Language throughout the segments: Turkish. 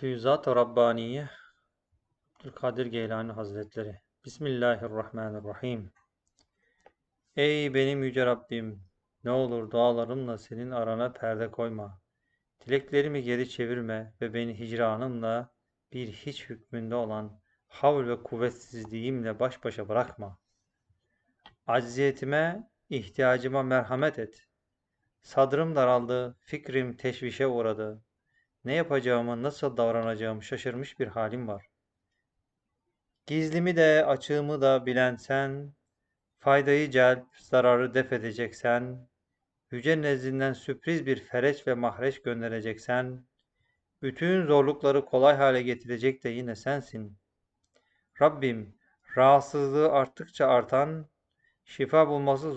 Füyüzat-ı Rabbaniye Abdülkadir Geylani Hazretleri Bismillahirrahmanirrahim Ey benim yüce Rabbim! Ne olur dualarımla senin arana perde koyma. Dileklerimi geri çevirme ve beni hicranımla bir hiç hükmünde olan havl ve kuvvetsizliğimle baş başa bırakma. Acziyetime, ihtiyacıma merhamet et. Sadrım daraldı, fikrim teşvişe uğradı. Ne yapacağımı, nasıl davranacağımı şaşırmış bir halim var. Gizlimi de, açığımı da bilen sen, faydayı celp, zararı def edeceksen, yüce nezdinden sürpriz bir fereç ve mahreç göndereceksen, bütün zorlukları kolay hale getirecek de yine sensin. Rabbim, rahatsızlığı arttıkça artan, şifa bulması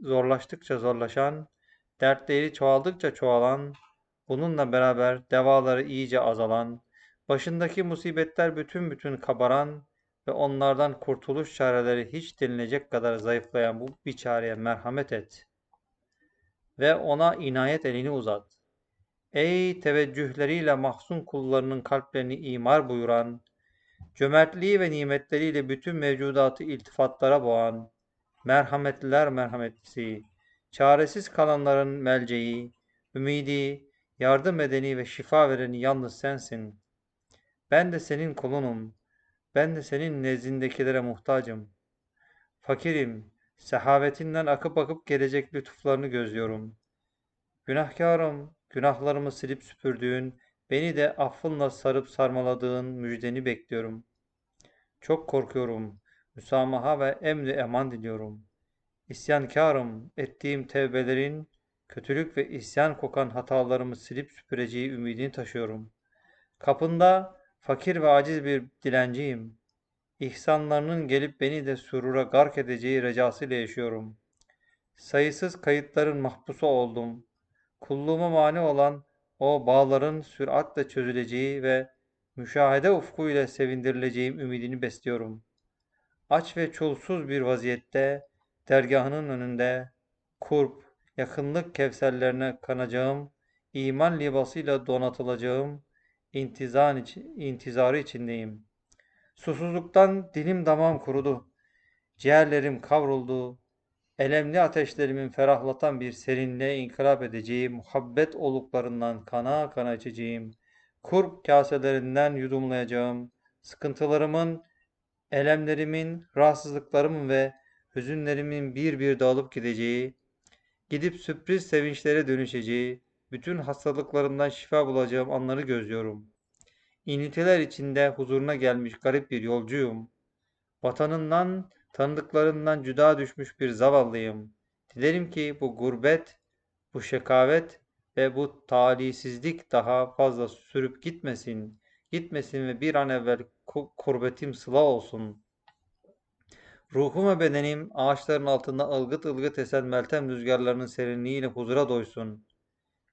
zorlaştıkça zorlaşan, dertleri çoğaldıkça çoğalan, Bununla beraber devaları iyice azalan, başındaki musibetler bütün bütün kabaran ve onlardan kurtuluş çareleri hiç denilecek kadar zayıflayan bu biçareye merhamet et. Ve ona inayet elini uzat. Ey teveccühleriyle mahzun kullarının kalplerini imar buyuran, cömertliği ve nimetleriyle bütün mevcudatı iltifatlara boğan, merhametliler merhametlisi, çaresiz kalanların melceği, ümidi, Yardım edeni ve şifa vereni yalnız sensin. Ben de senin kulunum. Ben de senin nezdindekilere muhtacım. Fakirim, sehavetinden akıp akıp gelecek lütuflarını gözlüyorum. Günahkarım, günahlarımı silip süpürdüğün, beni de affınla sarıp sarmaladığın müjdeni bekliyorum. Çok korkuyorum, müsamaha ve emri eman diliyorum. İsyankarım, ettiğim tevbelerin, Kötülük ve isyan kokan hatalarımı silip süpüreceği ümidini taşıyorum. Kapında fakir ve aciz bir dilenciyim. İhsanlarının gelip beni de surura gark edeceği recasıyla yaşıyorum. Sayısız kayıtların mahpusu oldum. Kulluğuma mani olan o bağların süratle çözüleceği ve müşahede ufku ile sevindirileceğim ümidini besliyorum. Aç ve çulsuz bir vaziyette dergahının önünde kurp, yakınlık kevserlerine kanacağım, iman libasıyla donatılacağım, intizan için, intizarı içindeyim. Susuzluktan dilim damağım kurudu, ciğerlerim kavruldu, elemli ateşlerimin ferahlatan bir serinliğe inkılap edeceğim, muhabbet oluklarından kana kana içeceğim, kurp kaselerinden yudumlayacağım, sıkıntılarımın, elemlerimin, rahatsızlıklarımın ve hüzünlerimin bir bir dağılıp gideceği, Gidip sürpriz sevinçlere dönüşeceği, bütün hastalıklarından şifa bulacağım anları gözlüyorum. İniltiler içinde huzuruna gelmiş garip bir yolcuyum. Vatanından, tanıdıklarından cüda düşmüş bir zavallıyım. Dilerim ki bu gurbet, bu şekavet ve bu talihsizlik daha fazla sürüp gitmesin. Gitmesin ve bir an evvel kurbetim sıla olsun.'' Ruhum ve bedenim ağaçların altında ılgıt ılgıt esen meltem rüzgarlarının serinliğiyle huzura doysun.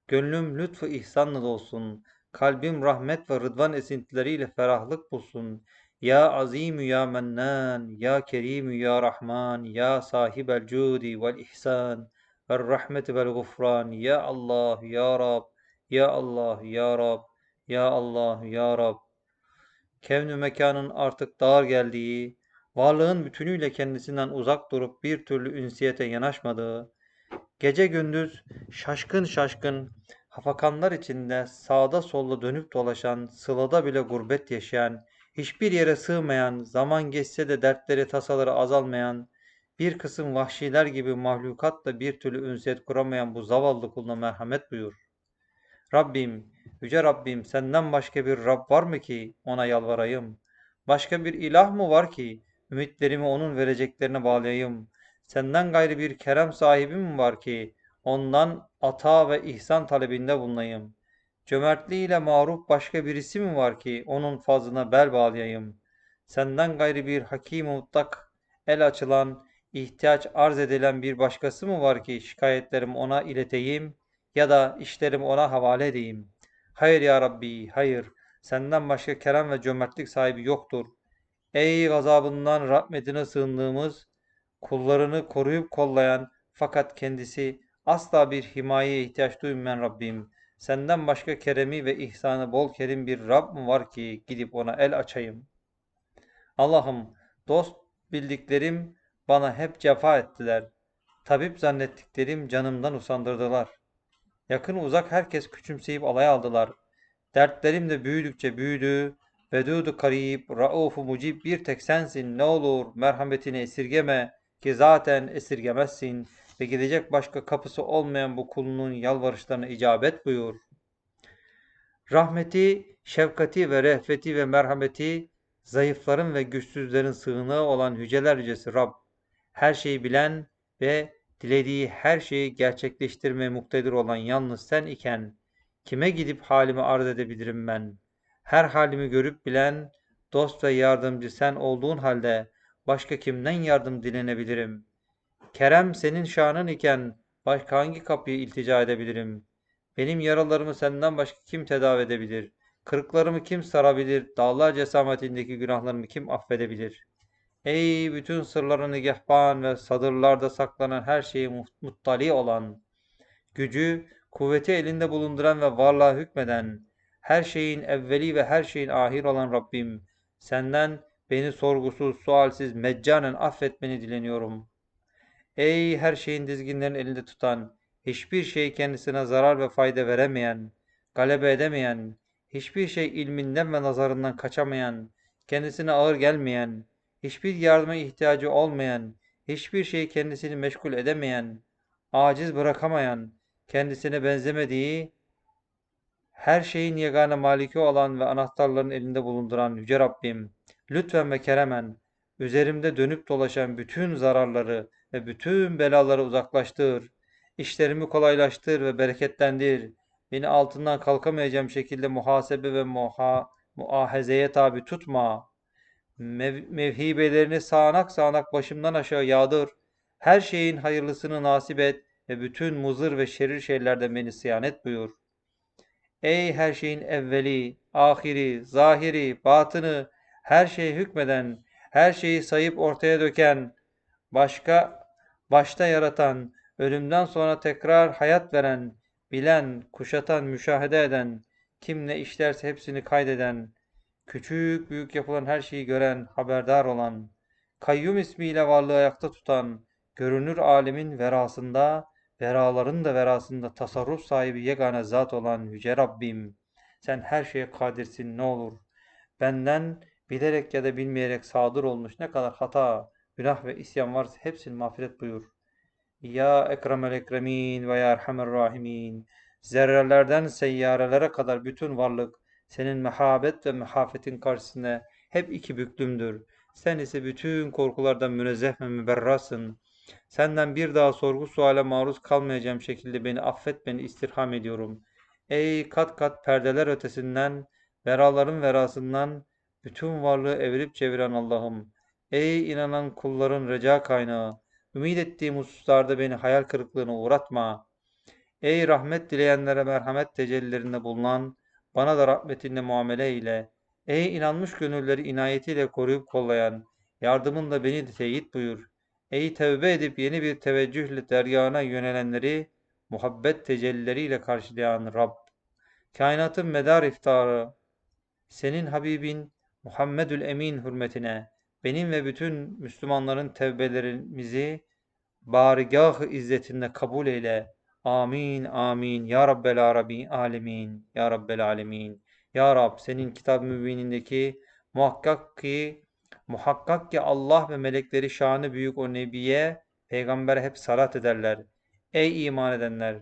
Gönlüm lütfu ihsanla dolsun. Kalbim rahmet ve rıdvan esintileriyle ferahlık bulsun. Ya azimü ya mennan, ya kerimü ya rahman, ya sahibel cudi vel ihsan, ve rahmeti vel gufran, ya Allah, ya Rab, ya Allah, ya Rab, ya Allah, ya Rab. Kevn-ü mekanın artık dar geldiği, varlığın bütünüyle kendisinden uzak durup bir türlü ünsiyete yanaşmadığı, gece gündüz şaşkın şaşkın hafakanlar içinde sağda solda dönüp dolaşan, sılada bile gurbet yaşayan, hiçbir yere sığmayan, zaman geçse de dertleri tasaları azalmayan, bir kısım vahşiler gibi mahlukatla bir türlü ünsiyet kuramayan bu zavallı kuluna merhamet buyur. Rabbim, Yüce Rabbim senden başka bir Rab var mı ki ona yalvarayım? Başka bir ilah mı var ki Ümitlerimi onun vereceklerine bağlayayım. Senden gayrı bir kerem sahibi mi var ki ondan ata ve ihsan talebinde bulunayım? Cömertliğiyle maruf başka birisi mi var ki onun fazlına bel bağlayayım? Senden gayrı bir hakim mutlak, el açılan, ihtiyaç arz edilen bir başkası mı var ki şikayetlerimi ona ileteyim ya da işlerimi ona havale edeyim? Hayır ya Rabbi, hayır. Senden başka kerem ve cömertlik sahibi yoktur. Ey gazabından rahmetine sığındığımız, kullarını koruyup kollayan fakat kendisi asla bir himayeye ihtiyaç duymayan Rabbim, Senden başka keremi ve ihsanı bol kerim bir Rab mı var ki gidip ona el açayım? Allah'ım dost bildiklerim bana hep cefa ettiler. Tabip zannettiklerim canımdan usandırdılar. Yakın uzak herkes küçümseyip alay aldılar. Dertlerim de büyüdükçe büyüdü. Vedudu karib, raufu mucib bir tek sensin. Ne olur merhametini esirgeme ki zaten esirgemezsin ve gidecek başka kapısı olmayan bu kulunun yalvarışlarına icabet buyur. Rahmeti, şefkati ve rehfeti ve merhameti zayıfların ve güçsüzlerin sığınağı olan yüceler yücesi Rab, her şeyi bilen ve dilediği her şeyi gerçekleştirmeye muktedir olan yalnız sen iken, kime gidip halimi arz edebilirim ben? Her halimi görüp bilen, dost ve yardımcı sen olduğun halde, başka kimden yardım dilenebilirim? Kerem senin şanın iken, başka hangi kapıyı iltica edebilirim? Benim yaralarımı senden başka kim tedavi edebilir? Kırıklarımı kim sarabilir? Dağlar cesametindeki günahlarımı kim affedebilir? Ey bütün sırları nigahban ve sadırlarda saklanan her şeyi muttali olan, gücü, kuvveti elinde bulunduran ve varlığa hükmeden, her şeyin evveli ve her şeyin ahir olan Rabbim, senden beni sorgusuz, sualsiz, meccanen affetmeni dileniyorum. Ey her şeyin dizginlerini elinde tutan, hiçbir şey kendisine zarar ve fayda veremeyen, galebe edemeyen, hiçbir şey ilminden ve nazarından kaçamayan, kendisine ağır gelmeyen, hiçbir yardıma ihtiyacı olmayan, hiçbir şey kendisini meşgul edemeyen, aciz bırakamayan, kendisine benzemediği, her şeyin yegane maliki olan ve anahtarların elinde bulunduran Yüce Rabbim, lütfen ve keremen, üzerimde dönüp dolaşan bütün zararları ve bütün belaları uzaklaştır, işlerimi kolaylaştır ve bereketlendir, beni altından kalkamayacağım şekilde muhasebe ve muha, muahezeye tabi tutma. Mev, mevhibelerini sağanak sağanak başımdan aşağı yağdır. Her şeyin hayırlısını nasip et ve bütün muzır ve şerir şeylerden beni siyanet buyur. Ey her şeyin evveli, ahiri, zahiri, batını, her şeye hükmeden, her şeyi sayıp ortaya döken, başka başta yaratan, ölümden sonra tekrar hayat veren, bilen, kuşatan, müşahede eden, kim ne işlerse hepsini kaydeden, küçük büyük yapılan her şeyi gören, haberdar olan, kayyum ismiyle varlığı ayakta tutan, görünür alemin verasında, veraların da verasında tasarruf sahibi yegane zat olan Yüce Rabbim, sen her şeye kadirsin ne olur. Benden bilerek ya da bilmeyerek sadır olmuş ne kadar hata, günah ve isyan varsa hepsini mağfiret buyur. Ya Ekremel Ekremin ve Ya Erhamer Rahimin. Zerrelerden seyyarelere kadar bütün varlık senin mehabet ve mehafetin karşısında hep iki büklümdür. Sen ise bütün korkulardan münezzeh ve müberrasın. Senden bir daha sorgu suale maruz kalmayacağım şekilde beni affet beni istirham ediyorum. Ey kat kat perdeler ötesinden, veraların verasından, bütün varlığı evirip çeviren Allah'ım. Ey inanan kulların reca kaynağı, ümit ettiğim hususlarda beni hayal kırıklığına uğratma. Ey rahmet dileyenlere merhamet tecellilerinde bulunan, bana da rahmetinle muamele ile, ey inanmış gönülleri inayetiyle koruyup kollayan, yardımınla beni de teyit buyur. Ey tevbe edip yeni bir teveccühle deryana yönelenleri, muhabbet tecellileriyle karşılayan Rab. Kainatın medar iftarı, senin Habibin Muhammedül Emin hürmetine, benim ve bütün Müslümanların tevbelerimizi barigah izzetinde kabul eyle. Amin, amin. Ya Rabbel Arabi, alemin. Ya Rabbel alemin. Ya Rab, senin kitab-ı mübinindeki muhakkak ki muhakkak ki Allah ve melekleri şanı büyük o nebiye, peygambere hep salat ederler. Ey iman edenler!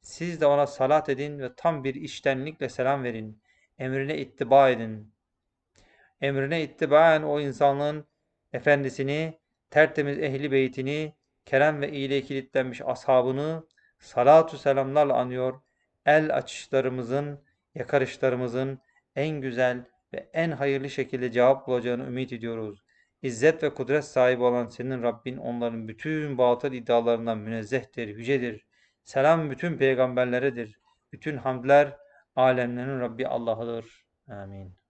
Siz de ona salat edin ve tam bir iştenlikle selam verin. Emrine ittiba edin emrine ittibaen o insanlığın efendisini, tertemiz ehli beytini, kerem ve iyiliğe kilitlenmiş ashabını salatu selamlarla anıyor. El açışlarımızın, yakarışlarımızın en güzel ve en hayırlı şekilde cevap bulacağını ümit ediyoruz. İzzet ve kudret sahibi olan senin Rabbin onların bütün batıl iddialarından münezzehtir, yücedir. Selam bütün peygamberleredir. Bütün hamdler alemlerin Rabbi Allah'ıdır. Amin.